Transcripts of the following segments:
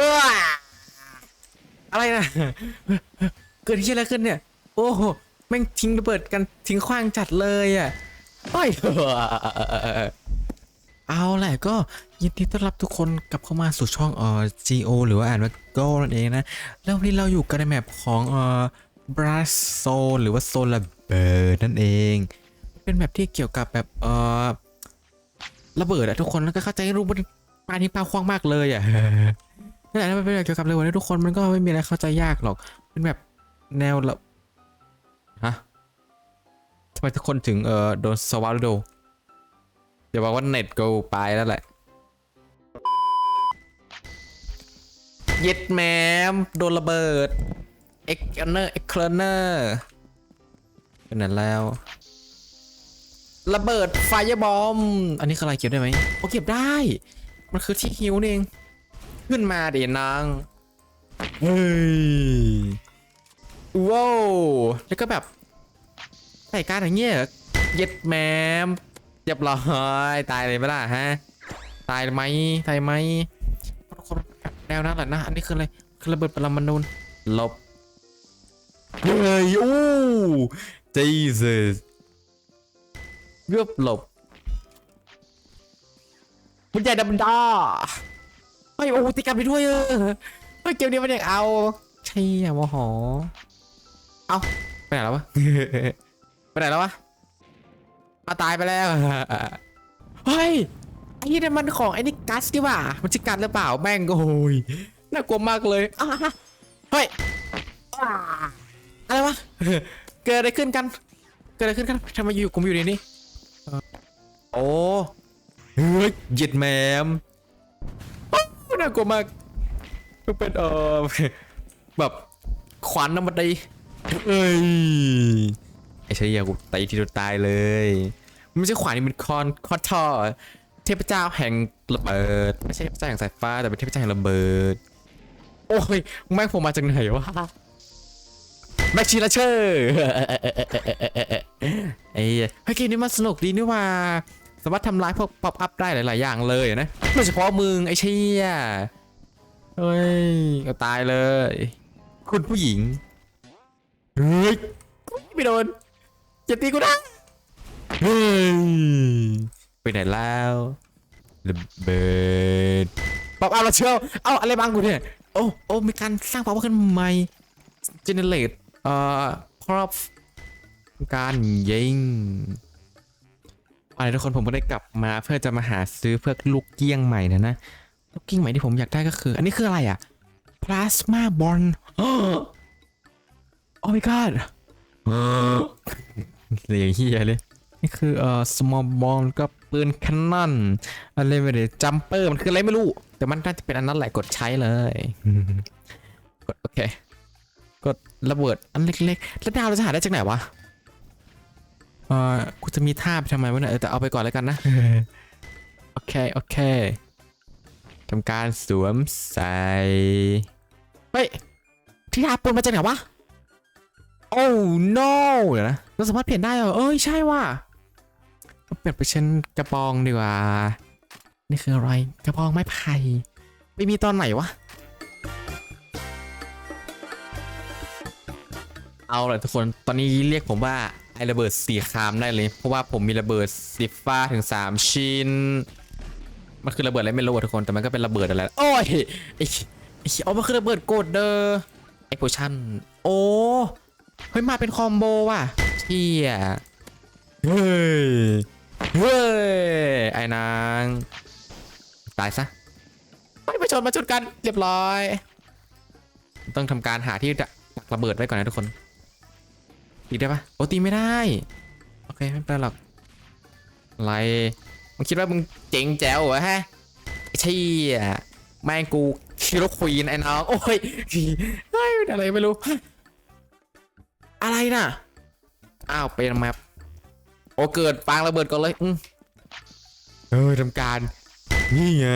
อ้าอะไรนะ เกิดที่อะไรขึ้นเนี่ย โอ้โหแม่งทิ้งระเบิดกันทิ้งขว้างจัดเลยอะโอ้ยเอาแหละก็ยินดีต้อนรับทุกคนกลับเข้ามาสู่ช่องเอ่อ GO หรือว่าอ่านว่า Go นั่นเองนะ แล้ววันนี้เราอยู่กันในแมปของเอ่อ Brass Zone หรือว่า Solar Bird นั่นเอง เป็นแมปที่เกี่ยวกับแบบเอ่อระเบิดอะทุกคนแล้วก็เข้าใจรู้มันปาที่ปาคว้างมากเลยอะ นั่นแหละมันเป็นแบบเกี่ยวกับเระเบิดนะทุกคนมันก็ไม่มีอะไรเข้าใจยากหรอก เป็นแบบแนวละฮะทำไมทุกคนถึงเอ่อโดนสวาโดเดี๋ยวบอกว่าเน็ตกูไปแล้วแหละเย็ดแมมโดนระเบิดเอ็กเนอร์เอ็กเคลเนอร์เป็นนั้นแล้ว ระเบิดไฟบอม อันนี้คืออะไรเก็บได้ไหมโอเก็บได้ มันคือที่ฮิวนี่เอง ขึ้นมาดินางเฮ้ยว้าวแล้วก็แบบใส่การอย่างเงี้ยเหรอเย็ดแมมเรียบร้อยตายเลยไหมล่ะฮะตายไหมตายไหมแนวนั้นแหละนะอันนี้คืออะไรคือระเบิดปรมาณูหลบเฮ้ยอู้ Jesus เกือบหลบมันใหญ่ดับดา ฮ้ยโอ้โหตีกลับไปด้วยเออเฮ้ยเกมนี้มันอยากเอาใช่อะโมโหเอาไปไหนแล้ววะไปไหนแล้ววะมาตายไปแล้วเฮ้ยไอ้นี่มันของไอ้นี่กัสดีว่ามันจะกัดหรือเปล่าแม่งโอ้ยน่ากลัวมากเลยเฮ้ยอะไรวะเกิดอะไรขึ้นกัน เกิดอะไรขึ้นกันทำไมอยู่ผมอยู่ในนี้เอ่โอ้เฮ้ยหย็ดแมม น่ากลัวมากมันเป็นเออแบบขวานน้ำมันดีเอ้ยไอ้เชี่ยกูตีทีเดียวตายเลยมันไม่ใช่ขวานนี่มันคอนคอนทอเทพเจ้าแห่งระเบิดไม่ใช่เทพเจ้าแห่งสายฟ้าแต่เป็นเทพเจ้าแห่งระเบิด โอ้ยแม่งผมมาจากไหนวะแม็กชีลาเชอร์ไอ้เหี้ยเฮ้ยเกมนี้มันสนุกดีนี่ว่า สามารถทำลายพวกป๊อปอัพได้หลาย ๆ อย่างเลยนะไม่เฉพาะมึงไอ้เชี่ยเฮ้ยเอาตายเลย คุณผู้หญิงเฮ้ยไม่โดนอย่าตีกูนะเฮ้ยไปไหนแล้วระเบิดป๊อปเอาละเชียวเอาอะไรบ้างกูเนี่ยโอ้โอ้มีการสร้างป๊อปอัพขึ้นใหม่ generate เอ่อ prop การยิง อะไรทุกคนผมก็ได้กลับมาเพื่อจะมาหาซื้อเพื่อลูกเกี้ยงใหม่นะนะลูกเกี้ยงใหม่ที่ผมอยากได้ก็คือ อันนี้คืออะไรอะ plasma ball โอ้ oh my god เสียงเฮียเลย นี่คือเอ่อ small ball ก็ปืนแคนนอนอะไรไม่ได้จัมเปอร์มันคืออะไรไม่รู้ แต่มันน่าจะเป็นอันนั้นแหละกดใช้เลย กดโอเค กดระเบิดอันเล็กๆ แล้วดาวเราจะหาได้จากไหนวะ เอ่อกูจะมีท่าไปทำไมวะเนี่ยเออแต่เอาไปก่อนแล้วกันนะ โอเค โอเคทำการสวมใส่ เฮ้ย ที่ทาปนมาจากไหนวะ โอ้ no เดี๋ยวนะเราสามารถเปลี่ยนได้เหรอ เอ้ย ใช่ว่ะเปลี่ยนไปเช่นกระปองดีกว่า นี่คืออะไร กระปองไม้ไผ่ไม่มีตอนไหนวะ เอาเลยทุกคน ตอนนี้เรียกผมว่า ไอระเบิดสีครามได้เลย เพราะว่าผมมีระเบิดสีฟ้าถึง 3 ชิ้น มันคือระเบิดอะไรไม่รู้ทุกคน แต่มันก็เป็นระเบิดอะไร โอ้ยไอ้ไอ้เอามันคือระเบิดโกดเดอร์ไอโพชั่น โอ้ เฮ้ย มาเป็นคอมโบว่ะเชี่ยเฮ้ย เฮ้ย ไอ้นาง ตายซะไม่ไปชนมาจุดกันเรียบร้อย ต้องทำการหาที่ดักระเบิดไว้ก่อนนะทุกคน ตีได้ปะโอ้ตีไม่ได้ โอเคไม่เป็นไรหรอกอะไรมึงคิดว่ามึงเจ๋งแจ๋วเหรอฮะไอ้เชี่ยแม่งกูคิโรควีนไอ้น้องโอ้ยเฮ้ยเป็นอะไรไม่รู้ อะไรน่ะ อ้าวเป็นแมปโอเกิดปางระเบิดก่อนเลยอืมเออทำการนี่ไง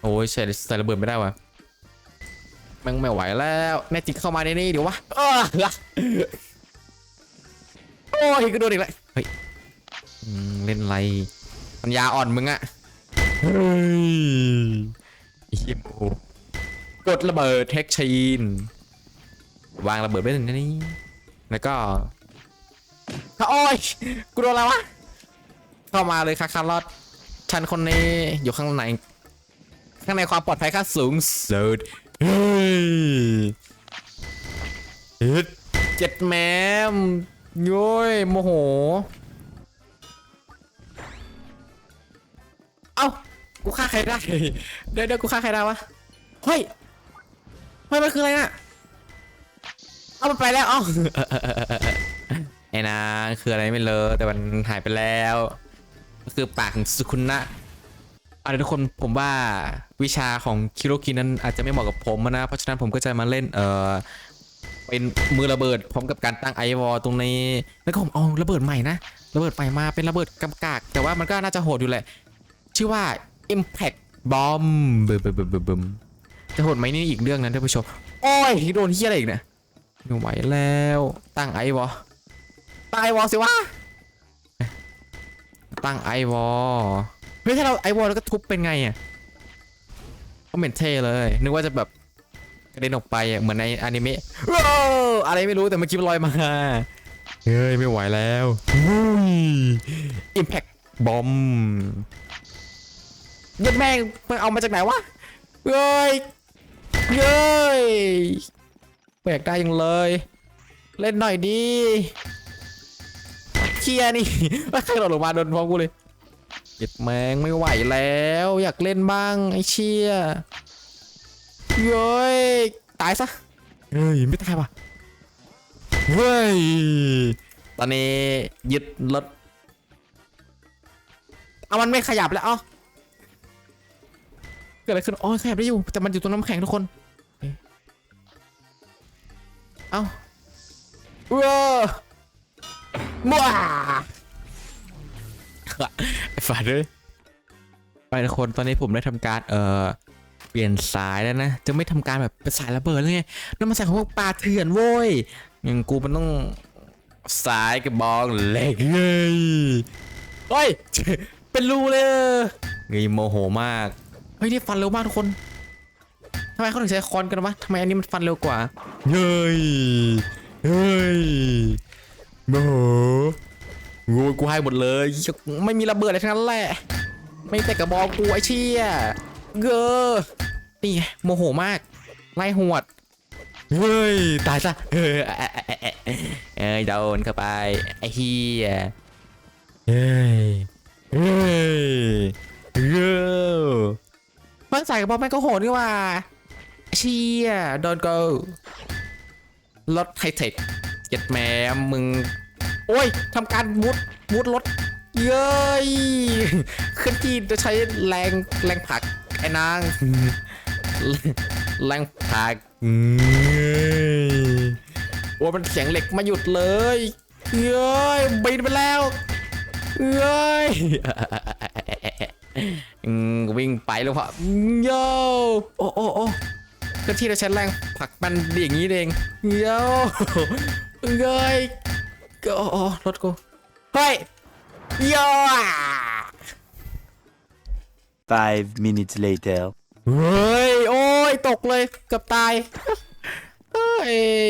โอ้ยใส่ใส่ระเบิดไม่ได้วะแมันไม่ไหวแล้วแน่จริงเข้ามาในนี่เดี๋ยววะ โอ้ยก็โดนอีกแล้วเฮ้ยอืมเล่นอะไรปัญญาอ่อนมึงอะเฮ้ยไอ้เหี้ยโมกดระเบิดเทคชีนวางระเบิดไว้ตรงนี้แล้วก็โอ้ยกูโดนอะไรวะเข้ามาเลยค่ะคาร์ลอตฉันคนนี้อยู่ข้างในข้างในความปลอดภัยค่าสูงสุดเฮ้ยฮึดเจ็ดแมม โย้ยโมโห เอ้า กูฆ่าใครได้ เดี๋ยวเดี๋ยวกูฆ่าใครได้วะ เฮ้ยเฮ้ยมันคืออะไรน่ะ เอามันไปแล้ว เอ้า ไอ้นางคืออะไรไม่เลอแต่มันหายไปแล้วก็คือปากของสุคุณนะเอาละทุกคนผมว่าวิชาของคิโรกินั้นอาจจะไม่เหมาะกับผมนะ เพราะฉะนั้นผมก็จะมาเล่นเอ่อ เป็นมือระเบิดพร้อมกับการตั้งไอวอลตรงนี้แล้วก็ผมเอาระเบิดใหม่นะระเบิดใหม่มาเป็นระเบิดกำกาก แต่ว่ามันก็น่าจะโหดอยู่แหละ ชื่อว่า Impact Bomb บึมบึมบึมบึมบึมจะโหดไหมนี่อีกเรื่องนะท่านผู้ชมโอ้ยโดนเฮียอะไรอีกเนี่ยไม่ไหวแล้วตั้งไอวอลตั้งไอวอลสิวะตั้งไอวอลเฮ้ยถ้าเราไอวอลแล้วก็ทุบเป็นไงอะก็เหม็นเท่เลย นึกว่าจะแบบ กระเด็นออกไปอะเหมือนในอนิเมะว้าวอะไรไม่รู้แต่เมื่อกี้มันลอยมาเฮ้ยไม่ไหวแล้วอิมแพคบอมยัดแม่งมันเอามาจากไหนวะเฮ้ยเฮ้ยแปลกได้ยังเลย เล่นหน่อยดีเคียนี่ไม่เคยหล่นลงมาโดนพร้อมกูเลยเจ็ดแมงไม่ไหวแล้ว อยากเล่นบ้างไอ้เชี่ย เฮ้ยตายซะเฮ้ยไม่ตายว่ะเฮ้ยตอนนี้ยึดรถเอามันไม่ขยับแล้วเอ้าเกิดอะไรขึ้นอ๋อขยับได้อยู่แต่มันอยู่ตรงน้ำแข็งทุกคนเอ้าว้ามัวไอ้ฝาดเลยไปทุกคนตอนนี้ผมได้ทำการเอ่อ เปลี่ยนสายแล้วนะ จะไม่ทำการแบบเป็นสายระเบิดแล้วไงนั่นมันสายของพวกปลาเถื่อนโว้ยอย่างกูมันต้องสายกระบอกเหล็กเลยเฮ้ยเป็นรูเลยเงยโมโหมาก เฮ้ยนี่ฟันเร็วมากทุกคนทำไมเขาถึงใช้คอนกันวะทำไมอันนี้มันฟันเร็วกว่าเฮ้ยเฮ้ยโมโหงูกูให้หมดเลย ไม่มีระเบิดอะไรทั้งนั้นแหละ ไม่แต่กระบอกกูไอ้เชี่ย เกอนี่ไงโมโหมาก ไล่หวด เฮ้ย ตายซะเฮ้ยเอ้ยโดนเข้าไป ไอ้เฮียเฮ้ย เฮ้ยเฮ้ยมันใส่กระบอกแม่ก็โหดนี่ว่าเชียโดนกูรถไฮเทคเจ็ดแหมมึง โอ้ยทำการมุดมุดรถเย้ยขึ้นที่จะใช้แรงแรงผลัก ไอ้นางแรงผลักเย้ยโอ้ยมันเสียงเหล็กมาหยุดเลยเย้ยบินไปแล้วเย้ยอืมวิ่งไปแล้วพอโย่โอ้โอ้โอ้ก็ที่เราใช้แรงผลักมันดีอย่างนี้เองโย่เย้ยก็โอ้โอ้รถกูเฮ้ยโย่ Five minutes later. เฮ้ย โอ้ย ตกเลยเกือบตายเฮ้ย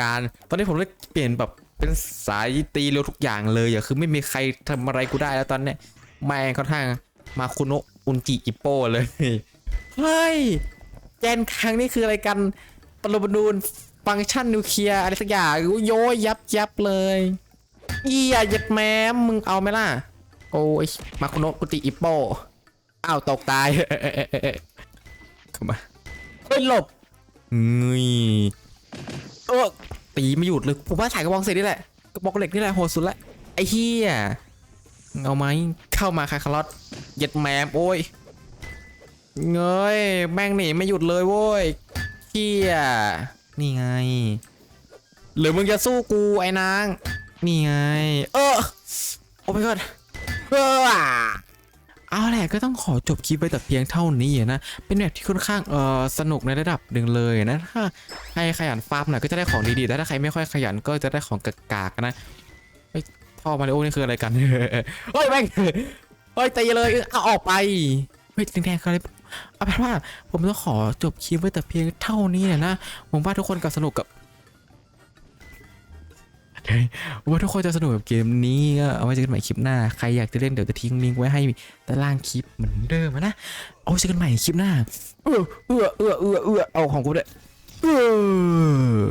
การ ตอนนี้ผมเลยเปลี่ยนแบบเป็นสายตีเร็วทุกอย่างเลยอะคือไม่มีใครทำอะไรกูได้แล้วตอนเนี้ยแม่งค่อนข้างมาคุโนะอุนจิอิโป้เลย เฮ้ย แกนครั้งนี่คืออะไรกันปรมาณูฟังก์ชันนิวเคลียร์อะไรสักอย่างโยยับยับเลยเอียยัดแม้มมึงเอาไหมล่ะ โอ้ยมาคุโนะกุติอิโป้ อ้าวตกตายเข้ามาเฮ้ยหลบงุยเออตีไม่หยุดเลยผมว่าถ่ายกระบอกเสร็จนี่แหละกระบอกเหล็กนี่แหละโหดสุดละไอ้เฮียเอาไหมเข้ามาคาคาร์ลอตเหย็ดแมมโอ้ยเงยแม่งหนีไม่หยุดเลยโว้ยเฮียนี่ไง หรือมึงจะสู้กูไอ้นาง นี่ไง เออโอ้ my god เออ เอาแหละก็ต้องขอจบคลิปไว้แต่เพียงเท่านี้นะ เป็นแบบที่ค่อนข้างเออสนุกในระดับหนึ่งเลยนะ ถ้าใครขยันฟาร์มหน่อยก็จะได้ของดีๆแต่ถ้าใครไม่ค่อยขยันก็จะได้ของกากๆนะเฮ้ยท่อมาริโอนี่คืออะไรกันเฮ้ยแม่งเฮ้ยตีเลยเอาออกไปเฮ้ยแดงๆคืออะไรเอาเป็นว่าผมต้องขอจบคลิปไว้แต่เพียงเท่านี้นะนะผมว่าทุกคนก็สนุกกับ ว่าทุกคนจะสนุกกับเกมนี้ก็เอาไว้เจอกันใหม่คลิปหน้า ใครอยากจะเล่นเดี๋ยวจะทิ้งลิงก์ไว้ให้ด้านล่างคลิปเหมือนเดิมนะ เอาไว้เจอกันใหม่คลิปหน้า เออเออเออเออเออเอาของกูด้วยเออ